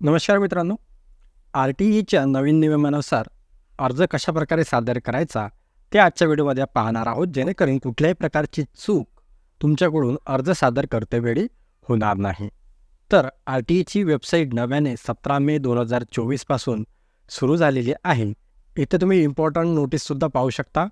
नमस्कार मित्रांनो R T ईच्या नवीन नियमानुसार अर्ज कशाप्रकारे सादर करायचा ते आजच्या व्हिडिओमध्ये पाहणार आहोत जेणेकरून कुठल्याही प्रकारची चूक तुमच्याकडून अर्ज सादर करतेवेळी होणार नाही. तर आर टी ईची वेबसाईट नव्याने सतरा मे दोन हजार चोवीसपासून सुरू झालेली आहे. इथे तुम्ही इम्पॉर्टंट नोटीससुद्धा पाहू शकता.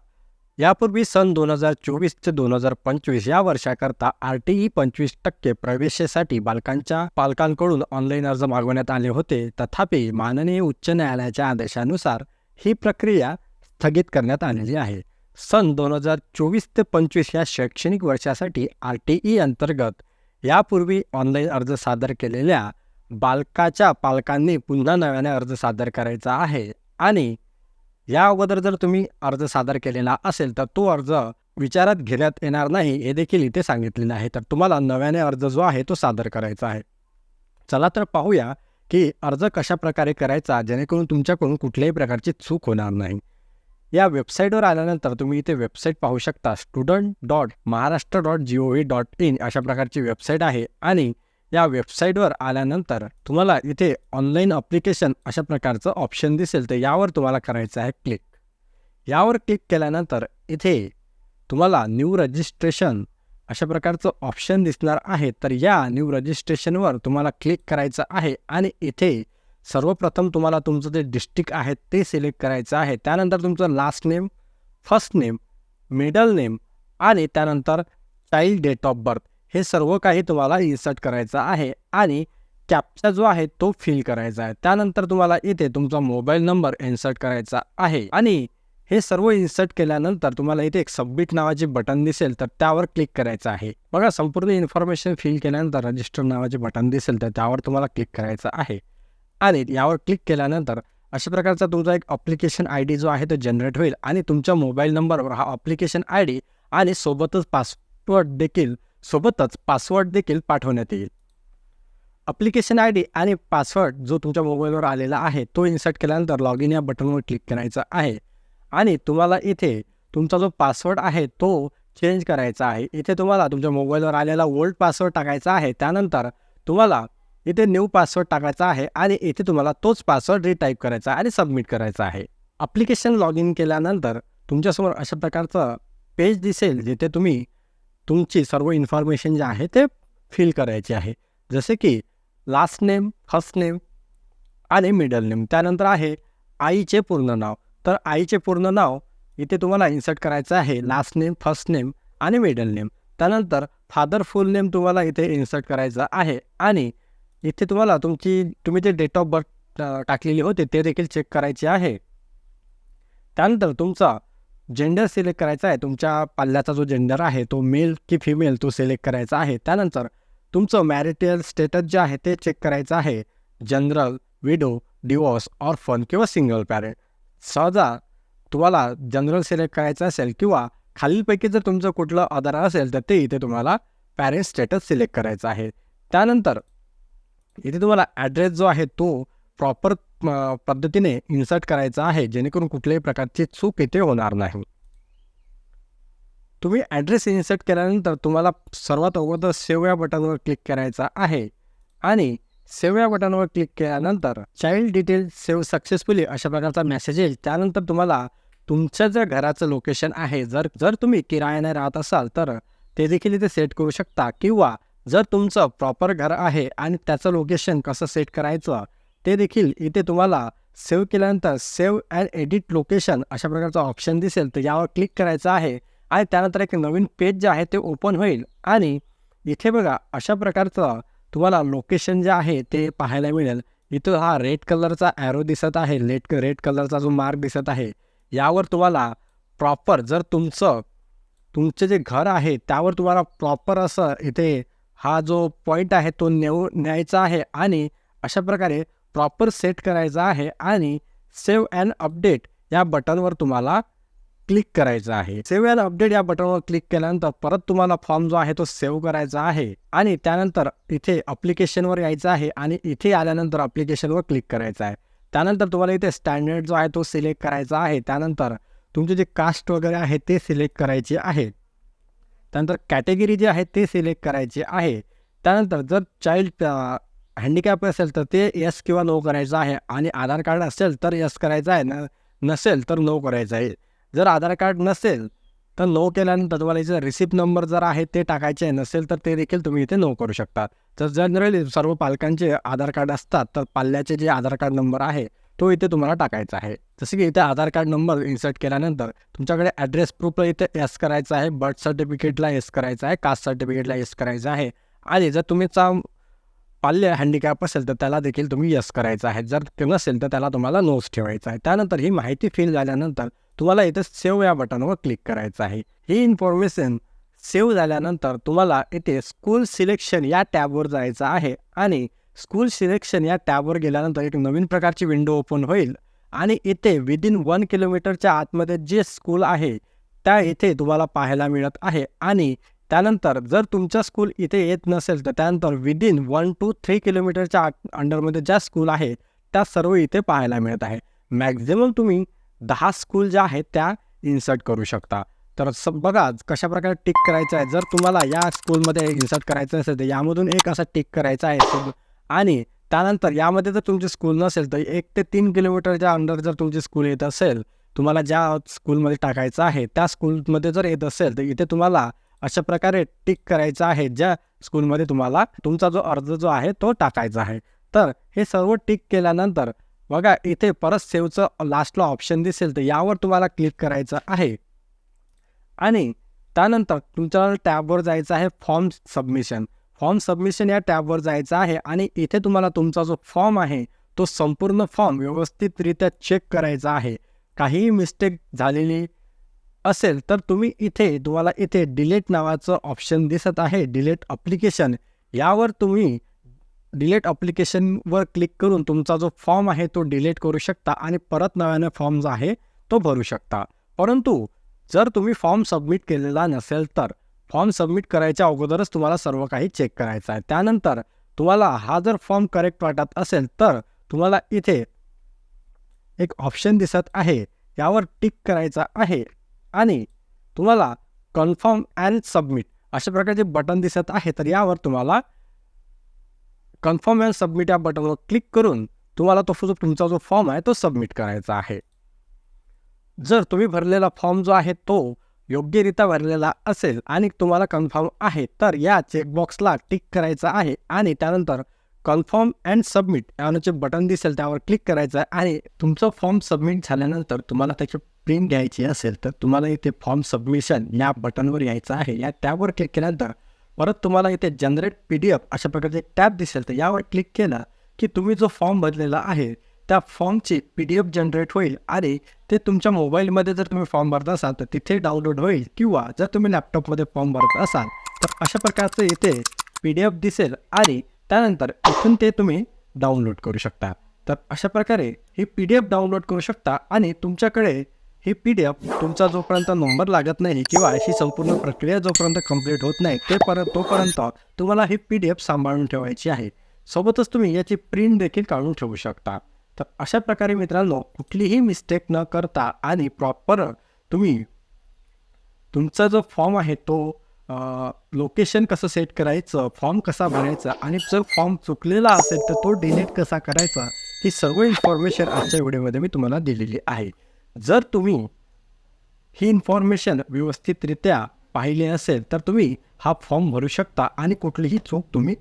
यापूर्वी सन दोन हजार चोवीस ते दोन हजार पंचवीस या वर्षाकरता आर टी ई पंचवीस टक्के प्रवेशासाठी बालकांच्या पालकांकडून ऑनलाईन अर्ज मागवण्यात आले होते. तथापि माननीय उच्च न्यायालयाच्या आदेशानुसार ही प्रक्रिया स्थगित करण्यात आलेली आहे. सन दोन हजार चोवीस ते पंचवीस या शैक्षणिक वर्षासाठी आर टी ई अंतर्गत यापूर्वी ऑनलाईन अर्ज सादर केलेल्या बालकाच्या पालकांनी पुन्हा नव्याने अर्ज सादर करायचा आहे आणि या अगोदर जर तुम्ही अर्ज सादर केलेला असेल तर तो अर्ज विचारात घेण्यात येणार नाही हे देखील इथे सांगितलेलं आहे. तर तुम्हाला नव्याने अर्ज जो आहे तो सादर करायचा आहे. चला तर पाहूया की अर्ज कशा प्रकारे करायचा जेणेकरून तुमच्याकडून कुठल्याही प्रकारची चूक होणार नाही. या वेबसाईटवर आल्यानंतर तुम्ही इथे वेबसाईट पाहू शकता student dot Maharashtra dot G O V dot in अशा प्रकारची वेबसाईट आहे आणि या वेबसाईटवर आल्यानंतर तुम्हाला इथे ऑनलाईन अप्लिकेशन अशा प्रकारचं ऑप्शन दिसेल. तर यावर तुम्हाला करायचं आहे क्लिक. यावर क्लिक केल्यानंतर इथे तुम्हाला न्यू रजिस्ट्रेशन अशा प्रकारचं ऑप्शन दिसणार आहे. तर या न्यू रजिस्ट्रेशनवर तुम्हाला क्लिक करायचं आहे आणि इथे सर्वप्रथम तुम्हाला तुमचं जे डिस्ट्रिक्ट आहे ते सिलेक्ट करायचं आहे. त्यानंतर तुमचं last name first name middle name आणि त्यानंतर चाईल्ड डेट ऑफ बर्थ हे सर्व काही तुम्हाला इन्सर्ट करायचं आहे आणि कॅपचा जो आहे तो फिल करायचा आहे. त्यानंतर तुम्हाला इथे तुमचा मोबाईल नंबर इन्सर्ट करायचा आहे आणि हे सर्व इन्सर्ट केल्यानंतर तुम्हाला इथे एक सबमिट नावाचे बटन दिसेल तर त्यावर क्लिक करायचं आहे. बघा संपूर्ण इन्फॉर्मेशन फिल केल्यानंतर रजिस्टर नावाचे बटन दिसेल तर त्यावर तुम्हाला क्लिक करायचं आहे. आणि यावर क्लिक केल्यानंतर अशा प्रकारचा तुमचा एक अप्लिकेशन आय डी जो आहे तो जनरेट होईल आणि तुमच्या मोबाईल नंबरवर हा अप्लिकेशन आय डी आणि सोबतच पासवर्ड देखील सोबतच पासवर्ड देखील पाठवण्यात येईल. अप्लिकेशन आय डी आणि पासवर्ड जो तुमच्या मोबाईलवर आलेला आहे तो इन्सर्ट केल्यानंतर लॉग इन या बटनवर क्लिक करायचा आहे. आणि तुम्हाला इथे तुमचा जो पासवर्ड आहे तो चेंज करायचा आहे. इथे तुम्हाला तुमच्या मोबाईलवर आलेला ओल्ड पासवर्ड टाकायचा आहे. त्यानंतर तुम्हाला इथे न्यू पासवर्ड टाकायचा आहे आणि इथे तुम्हाला तोच पासवर्ड रिटाईप करायचा आहे आणि सबमिट करायचा आहे. अप्लिकेशन लॉग इन केल्यानंतर तुमच्यासमोर अशा प्रकारचं पेज दिसेल जिथे तुम्ही तुमची सर्व इन्फॉर्मेशन जे आहे ते फिल करायची आहे. जसे की लास्ट नेम फर्स्ट नेम आणि मिडल नेम त्यानंतर आहे आईचे पूर्ण नाव. तर आईचे पूर्ण नाव इथे तुम्हाला इन्सर्ट करायचं आहे. लास्ट नेम फर्स्ट नेम आणि मिडल नेम त्यानंतर फादर फुल नेम तुम्हाला इथे इन्सर्ट करायचं आहे. आणि इथे तुम्हाला तुमची तुम्ही जे डेट ऑफ बर्थ टाकलेली होते ते देखील चेक करायचे आहे. त्यानंतर तुमचा जेंडर सिलेक्ट करायचा आहे तुमच्या पाल्याचा जो जेंडर आहे तो मेल की फिमेल तो सिलेक्ट करायचा आहे. त्यानंतर तुमचं मॅरिटल स्टेटस जे आहे ते चेक करायचं आहे. जनरल विडो डिवॉर्स ऑर्फन किंवा सिंगल पॅरेंट सहजा तुम्हाला जनरल सिलेक्ट करायचं असेल किंवा खालीलपैकी जर तुमचं कुठलं आधार असेल तर ते इथे तुम्हाला पॅरेंट स्टेटस सिलेक्ट करायचं आहे. त्यानंतर इथे तुम्हाला ॲड्रेस जो आहे तो प्रॉपर पद्धतीने इन्सर्ट करायचा आहे जेणेकरून कुठल्याही प्रकारची चूक इथे होणार नाही. तुम्ही ॲड्रेस इन्सर्ट केल्यानंतर तुम्हाला सर्वात अगोदर सेव्ह या बटनवर क्लिक करायचा आहे आणि सेव्ह या बटनवर क्लिक केल्यानंतर चाइल्ड डिटेल सेव्ह सक्सेसफुली अशा प्रकारचा मेसेज येईल. त्यानंतर तुम्हाला तुमच्या ज्या घराचं लोकेशन आहे जर जर तुम्ही किरायाने राहत असाल तर ते देखील इथे सेट करू शकता. किंवा जर तुमचं प्रॉपर घर आहे आणि त्याचं लोकेशन कसं सेट करायचं ते देखील इथे तुम्हाला सेव्ह केल्यानंतर सेव्ह अँड एडिट लोकेशन अशा प्रकारचा ऑप्शन दिसेल. तर यावर क्लिक करायचं आहे आणि त्यानंतर एक नवीन पेज जे आहे ते ओपन होईल. आणि इथे बघा अशा प्रकारचं तुम्हाला लोकेशन जे आहे ते पाहायला मिळेल. इथं हा रेड कलरचा ॲरो दिसत आहे. लेट रेड कलरचा जो मार्क दिसत आहे यावर तुम्हाला प्रॉपर जर तुमचं तुमचं जे घर आहे त्यावर तुम्हाला प्रॉपर असं इथे हा जो पॉईंट आहे तो नेऊ न्यायचा आहे. आणि अशा प्रकारे प्रॉपर सेट करायचा आहे आणि सेव्ह अँड अपडेट या बटनवर तुम्हाला क्लिक करायचं आहे. सेव्ह अँड अपडेट या बटनवर क्लिक केल्यानंतर परत तुम्हाला फॉर्म जो आहे तो सेव्ह करायचा आहे आणि त्यानंतर इथे अप्लिकेशनवर यायचं आहे आणि इथे आल्यानंतर अप्लिकेशनवर क्लिक करायचं आहे. त्यानंतर तुम्हाला इथे स्टँडर्ड जो आहे तो सिलेक्ट करायचा आहे. त्यानंतर तुमचे जे कास्ट वगैरे आहे ते सिलेक्ट करायचे आहे. त्यानंतर कॅटेगरी जे आहे ते सिलेक्ट करायचे आहे. त्यानंतर जर चाइल्ड हँडिकॅप असेल तर ते यस किंवा नो करायचं आहे. आणि आधार कार्ड असेल तर यस करायचं आहे. न नसेल तर नो करायचं आहे. जर आधार कार्ड नसेल तर नो केल्यानंतर तुम्हाला इथे रिसिप्ट नंबर जर आहे ते टाकायचे आहे. नसेल तर ते देखील तुम्ही इथे नो करू शकता. तर जनरली सर्व पालकांचे आधार कार्ड असतात. तर पाल्याचे जे आधार कार्ड नंबर आहे तो इथे तुम्हाला टाकायचा आहे. जसं की इथे आधार कार्ड नंबर इन्सर्ट केल्यानंतर तुमच्याकडे ॲड्रेस प्रूफला इथे एस करायचं आहे. बर्थ सर्टिफिकेटला एस करायचं आहे. कास्ट सर्टिफिकेटला एस करायचं आहे. आणि जर तुम्हीचा पाल्य हँडिकॅप असेल तर त्याला देखील तुम्ही यस करायचं आहे. जर ते नसेल तर त्याला तुम्हाला नोट्स ठेवायचं आहे. त्यानंतर ही माहिती फिल झाल्यानंतर तुम्हाला इथे सेव्ह या बटनवर क्लिक करायचं आहे. ही इन्फॉर्मेशन सेव्ह झाल्यानंतर तुम्हाला इथे स्कूल सिलेक्शन या टॅबवर जायचं आहे आणि स्कूल सिलेक्शन या टॅबवर गेल्यानंतर एक नवीन प्रकारची विंडो ओपन होईल आणि इथे विदिन वन किलोमीटरच्या आतमध्ये जे स्कूल आहे त्या इथे तुम्हाला पाहायला मिळत आहे आणि त्यानंतर जर तुमचं स्कूल इथे येत नसेल तर त्यानंतर विदिन वन टू थ्री किलोमीटरच्या आत- अंडरमध्ये ज्या स्कूल आहे त्या सर्व इथे पाहायला मिळत आहे. मॅक्झिमम तुम्ही दहा स्कूल ज्या आहेत त्या इन्सर्ट करू शकता. तर स बघा कशा प्रकारे टिक करायचं आहे. जर तुम्हाला या स्कूलमध्ये इन्सर्ट करायचं असेल तर यामधून एक असा टिक करायचा आहे. आणि त्यानंतर यामध्ये जर तुमची स्कूल नसेल तर एक ते तीन किलोमीटरच्या अंडर जर तुमची स्कूल येत असेल तुम्हाला ज्या स्कूलमध्ये टाकायचं आहे त्या स्कूलमध्ये जर येत असेल तर इथे तुम्हाला अशा प्रकारे टिक करायचं आहे ज्या स्कूलमध्ये तुम्हाला तुमचा जो अर्ज जो आहे तो टाकायचा आहे. तर हे सर्व टिक केल्यानंतर बघा इथे परत सेवचं लास्टला ऑप्शन दिसेल तर यावर तुम्हाला क्लिक करायचं आहे. आणि त्यानंतर तुमच्या टॅबवर जायचं आहे फॉर्म सबमिशन फॉर्म सबमिशन या टॅबवर जायचं आहे आणि इथे तुम्हाला तुमचा जो फॉर्म आहे तो संपूर्ण फॉर्म व्यवस्थितरित्या चेक करायचा आहे. काहीही मिस्टेक झालेली असेल तर तुम्ही इथे तुम्हाला इथे डिलेट नावाचं ऑप्शन दिसत आहे डिलेट अप्लिकेशन यावर तुम्ही डिलेट अप्लिकेशनवर क्लिक करून तुमचा जो फॉर्म आहे तो डिलीट करू शकता आणि परत नव्याने फॉर्म जो आहे तो भरू शकता. परंतु जर तुम्ही फॉर्म सबमिट केलेला नसेल तर फॉर्म सबमिट करायच्या अगोदरच तुम्हाला सर्व काही चेक करायचं आहे. त्यानंतर तुम्हाला हा जर फॉर्म करेक्ट वाटत असेल तर तुम्हाला इथे एक ऑप्शन दिसत आहे. यावर टिक करायचा आहे. आणि तुम्हाला कन्फर्म अँड सबमिट अशा प्रकारचे बटन दिसत आहे तर यावर तुम्हाला कन्फर्म अँड सबमिट या बटनवर क्लिक करून तुम्हाला तो जो तुमचा जो फॉर्म आहे तो सबमिट करायचा आहे. जर तुम्ही भरलेला फॉर्म जो आहे तो योग्यरित्या भरलेला असेल आणि तुम्हाला कन्फर्म आहे तर या चेकबॉक्सला टिक करायचं आहे आणि त्यानंतर कन्फर्म अँड सबमिट याचे बटन दिसेल त्यावर क्लिक करायचं आहे आणि तुमचं फॉर्म सबमिट झाल्यानंतर तुम्हाला त्याचे प्रिंट घ्यायची असेल तर तुम्हाला इथे फॉर्म सबमिशन या बटनवर यायचं आहे. या टॅबवर क्लिक केल्यानंतर परत तुम्हाला इथे जनरेट पी डी एफ अशा प्रकारचे टॅब दिसेल. तर यावर क्लिक केला की तुम्ही जो फॉर्म भरलेला आहे त्या फॉर्मची पी डी एफ जनरेट होईल आणि ते तुमच्या मोबाईलमध्ये जर तुम्ही फॉर्म भरत असाल तर तिथे डाउनलोड होईल किंवा जर तुम्ही लॅपटॉपमध्ये फॉर्म भरत असाल तर अशा प्रकारचं इथे पी डी एफ दिसेल आणि त्यानंतर इथून ते तुम्ही डाउनलोड करू शकता. तर अशा प्रकारे ही पी डी एफ डाउनलोड करू शकता आणि तुमच्याकडे हे पी डी एफ तुमचा जोपर्यंत नंबर लागत नाही किंवा ही संपूर्ण प्रक्रिया जोपर्यंत कंप्लीट होत नाही ते परत तोपर्यंत तुम्हाला ही पी डी एफ सांभाळून ठेवायची आहे. सोबतच तुम्ही याची प्रिंट देखील काढून ठेवू शकता. तर अशा प्रकारे मित्रांनो कुठलीही मिस्टेक न करता आणि प्रॉपर तुम्ही तुमचा जो फॉर्म आहे तो लोकेशन कसं सेट करायचं फॉर्म कसा भरायचा आणि जर फॉर्म चुकलेला असेल तर तो डिलीट कसा करायचा ही सर्व इन्फॉर्मेशन आजच्या व्हिडिओमध्ये मी तुम्हाला दिलेली आहे. जर तुम्ही ही इन्फॉर्मेशन व्यवस्थितरित्या पाहिली असेल तर तुम्ही हा फॉर्म भरू शकता आणि कुठलीही चूक तुम्ही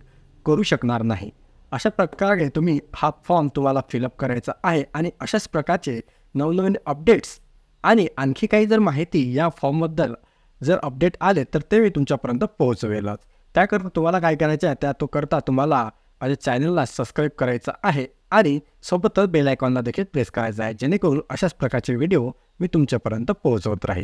करू शकणार नाही. अशा प्रकारे तुम्ही हा फॉर्म तुम्हाला फिलअप करायचा आहे आणि अशाच प्रकारचे नवनवीन अपडेट्स आणि आणखी काही जर माहिती या फॉर्मबद्दल जर अपडेट आले तर ते मी तुमच्यापर्यंत पोहोचवेलच. त्याकरता तुम्हाला काय करायचं आहे त्या तो करता तुम्हाला माझ्या चॅनलला सबस्क्राईब करायचं आहे आणि सोबतच बेल आयकॉनला देखील प्रेस करायचा आहे जेणेकरून अशाच प्रकारचे व्हिडिओ मी तुमच्यापर्यंत पोहोचवत राहील.